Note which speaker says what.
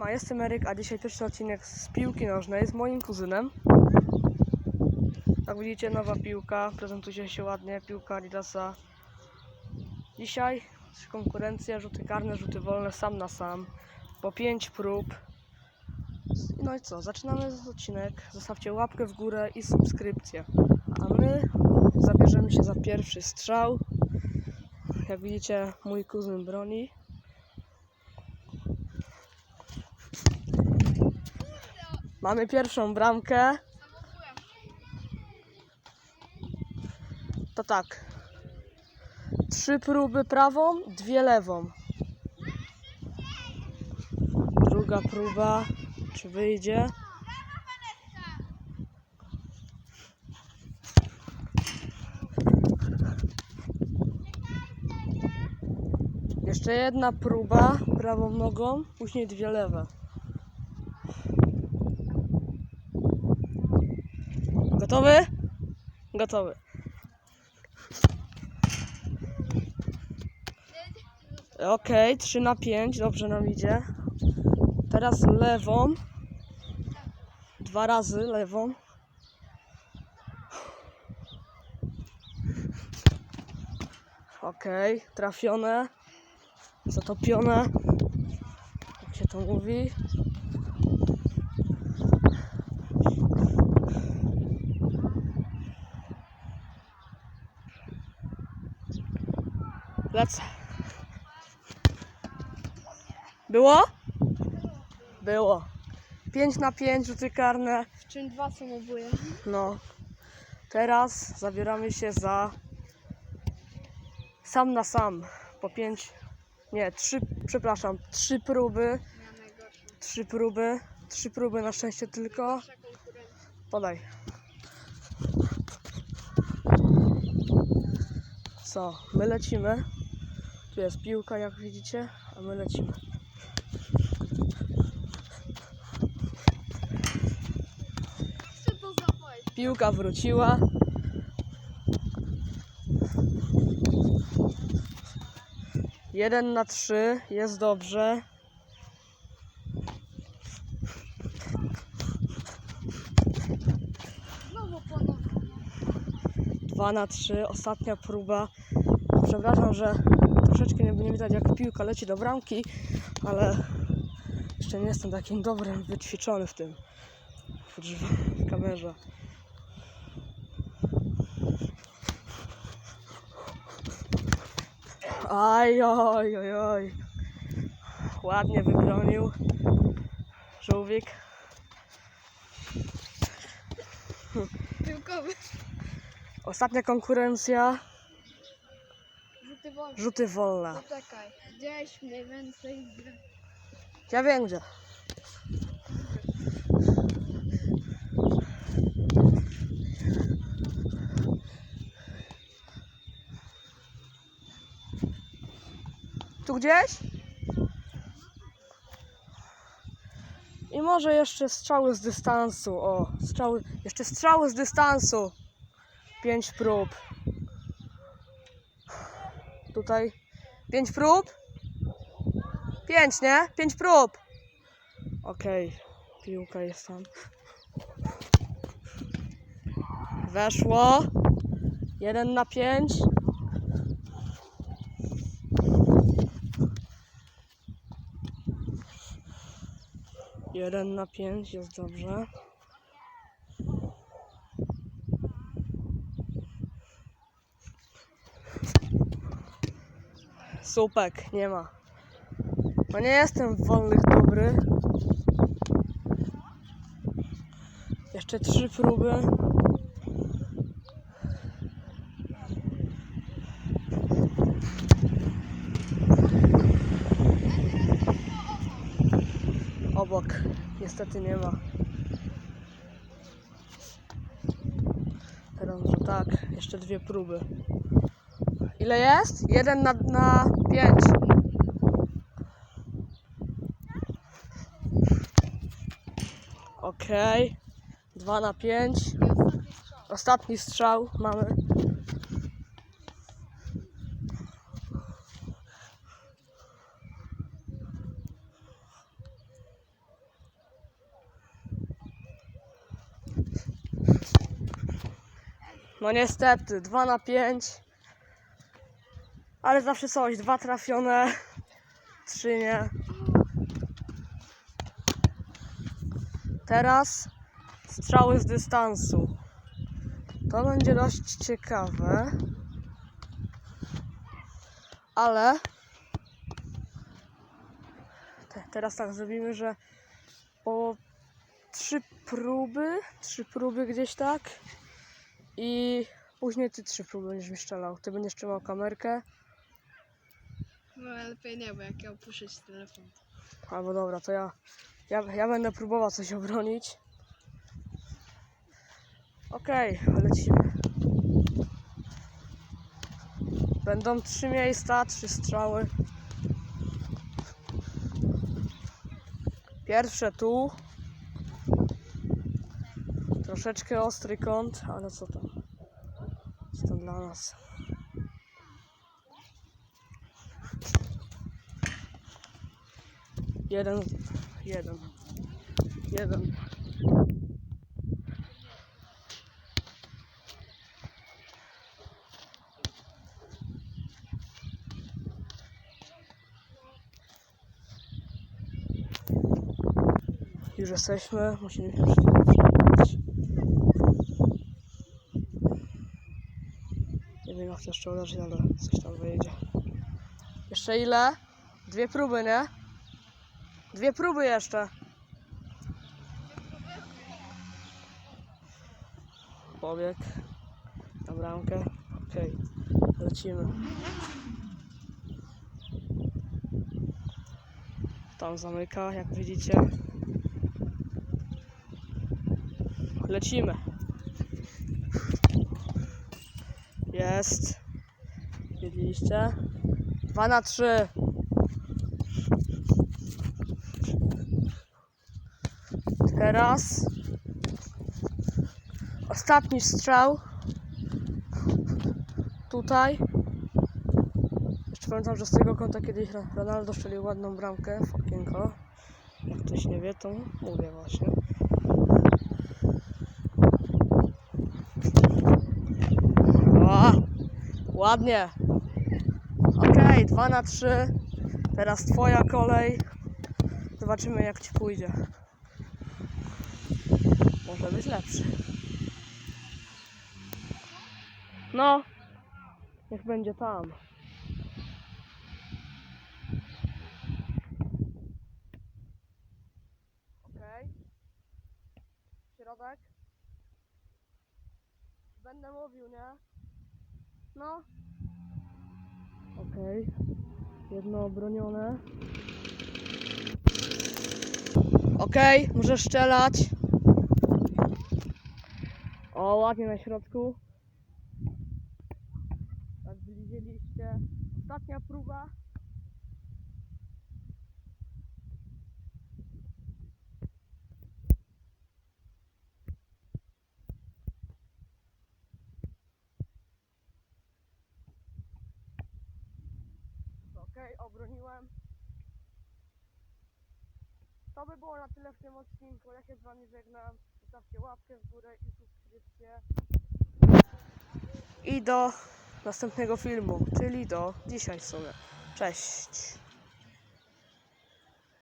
Speaker 1: Ma, jestem Eryk, a dzisiaj pierwszy odcinek z piłki nożnej z moim kuzynem. Jak widzicie, nowa piłka, prezentuje się ładnie, piłka Adidasa. Dzisiaj konkurencja, rzuty karne, rzuty wolne, sam na sam, po 5 prób. No i co, zaczynamy odcinek. Zostawcie łapkę w górę i subskrypcję. A my zabierzemy się za pierwszy strzał. Jak widzicie, mój kuzyn broni. Mamy pierwszą bramkę. To tak. Trzy próby prawą, dwie lewą. Druga próba. Czy wyjdzie? Jeszcze jedna próba prawą nogą, później dwie lewe. Gotowy? Gotowy. Okej, 3 na 5, dobrze nam idzie. Teraz lewą. Dwa razy lewą. Okej, trafione. Zatopione. Jak się to mówi? Lecę. Było? Było. 5 na 5 rzuty karne.
Speaker 2: W czym dwa są oboje?
Speaker 1: No. Teraz zabieramy się za sam na sam. Po 5. Nie, 3, przepraszam, 3 próby. Trzy próby. Trzy próby na szczęście tylko. Podaj. Co? My lecimy. Tu jest piłka, jak widzicie, a my lecimy. Piłka wróciła. Jeden na trzy, jest dobrze. Dwa na trzy, ostatnia próba. Przepraszam, że troszeczkę nie, nie widać jak piłka leci do bramki, ale jeszcze nie jestem takim dobrym, wyćwiczony w tym. W kamerze. Aj, oj, oj, oj. Ładnie wybronił żółwik.
Speaker 2: Piłkowy.
Speaker 1: Ostatnia konkurencja,
Speaker 2: Rzuty wolne.
Speaker 1: rzuty wolne.
Speaker 2: Poczekaj. Gdzieś mniej więcej.
Speaker 1: Ja wiem gdzie. Tu gdzieś? I może jeszcze strzały z dystansu. O, strzały, jeszcze strzały z dystansu. Pięć prób. Tutaj pięć prób. Pięć, nie? Pięć prób. Okej, piłka jest tam. Weszło. Jeden na pięć. Jeden na pięć, jest dobrze. Słupek, nie ma. No nie jestem w wolnych dobry. Jeszcze trzy próby. Obok. Niestety nie ma. Teraz, że tak. Jeszcze dwie próby. Ile jest? Jeden na, na 5. Okej. Okay. na
Speaker 2: 5. Ostatni strzał
Speaker 1: mamy. No niestety, 2 na 5. Ale zawsze coś, dwa trafione, trzy nie. Teraz strzały z dystansu. To będzie dość ciekawe. Ale te, teraz tak zrobimy, że po trzy próby, trzy próby gdzieś tak i później ty trzy próby będziesz mi strzelał. Ty będziesz trzymał kamerkę,
Speaker 2: No lepiej nie, bo jak ja opuszczę telefon.
Speaker 1: albo dobra, to ja, ja, ja będę próbował coś obronić. Okej, lecimy. Będą trzy miejsca, trzy strzały. Pierwsze tu. Troszeczkę ostry kąt, ale co tam? Co to dla nas? Jeden, jeden, jeden. Już jesteśmy, musimy się wiem jak to jeszcze uderzyć, ale coś tam wyjdzie. Jeszcze ile? Dwie próby, nie? Dwie próby jeszcze. Pobieg na bramkę. Okej, okay. lecimy. Tam zamyka, jak widzicie. Lecimy. Jest. Widzieliście? 2 na 3. raz. Ostatni strzał. Tutaj. Jeszcze pamiętam, że z tego kąta kiedyś Ronaldo strzelił ładną bramkę. Fokienko. Jak ktoś nie wie, to mówię właśnie. O, ładnie. Ok, okay, 2 na 3. Teraz twoja kolej. Zobaczymy jak ci pójdzie. Może być lepszy. No, niech będzie tam. Okej. Środek. Będę mówił, nie? No. Okej. Jedno obronione. Okej, możesz strzelać. O, ładnie na środku. Tak widzieliście. Ostatnia próba. Okej, obroniłem. To by było na tyle w tym odcinku. Ja się z wami żegnam. Zostawcie łapkę w górę i subskrypcję. I do następnego filmu, czyli do dzisiaj w sumie. Cześć.